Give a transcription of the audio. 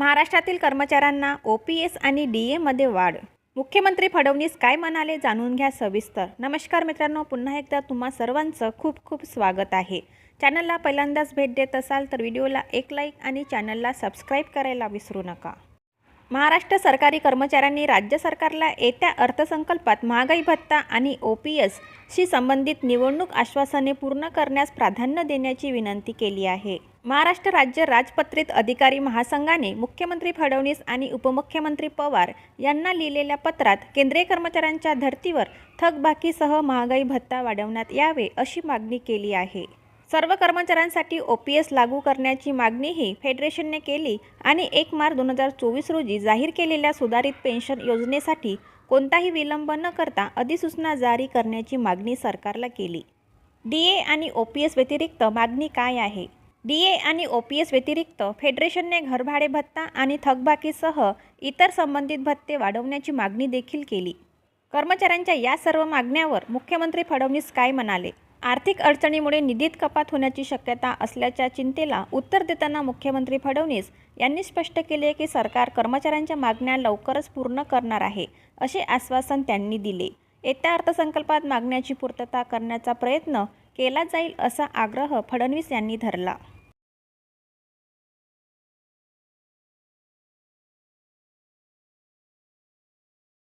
महाराष्ट्रातील कर्मचाऱ्यांना O P S आणि डी एमध्ये वाढ. मुख्यमंत्री फडणवीस काय म्हणाले जाणून घ्या सविस्तर. नमस्कार मित्रांनो पुन्हा एकदा तुम्हा सर्वांचं खूप खूप स्वागत आहे. चॅनलला पहिल्यांदाच भेट देत असाल तर व्हिडिओला एक लाईक आणि चॅनलला सबस्क्राईब करायला विसरू नका. महाराष्ट्र सरकारी कर्मचाऱ्यांनी राज्य सरकारला येत्या अर्थसंकल्पात महागाई भत्ता आणि ओ पी एसशी संबंधित निवडणूक आश्वासने पूर्ण करण्यास प्राधान्य देण्याची विनंती केली आहे. महाराष्ट्र राज्य राजपत्रित अधिकारी महासंघाने मुख्यमंत्री फडणवीस आणि उपमुख्यमंत्री पवार यांना लिहिलेल्या पत्रात केंद्रीय कर्मचाऱ्यांच्या धर्तीवर थकबाकीसह महागाई भत्ता वाढवण्यात यावे अशी मागणी केली आहे. सर्व कर्मचाऱ्यांसाठी ओ पी एस लागू करण्याची मागणीही फेडरेशनने केली आणि एक मार्च दोन हजार चोवीस रोजी जाहीर केलेल्या सुधारित पेन्शन योजनेसाठी कोणताही विलंब न करता अधिसूचना जारी करण्याची मागणी सरकारला केली. डी ए आणि ओ पी एस व्यतिरिक्त मागणी काय आहे? डी ए आणि ओ पी एस व्यतिरिक्त फेडरेशनने घरभाडे भत्ता आणि थकबाकीसह इतर संबंधित भत्ते वाढवण्याची मागणी देखील केली. कर्मचाऱ्यांच्या या सर्व मागण्यावर मुख्यमंत्री फडणवीस काय म्हणाले? आर्थिक अडचणीमुळे निधीत कपात होण्याची शक्यता असल्याच्या चिंतेला उत्तर देताना मुख्यमंत्री फडणवीस यांनी स्पष्ट केले की सरकार कर्मचाऱ्यांच्या मागण्या लवकरच पूर्ण करणार आहे असे आश्वासन त्यांनी दिले. येत्या अर्थसंकल्पात मागण्याची पूर्तता करण्याचा प्रयत्न केला जाईल असा आग्रह फडणवीस यांनी धरला.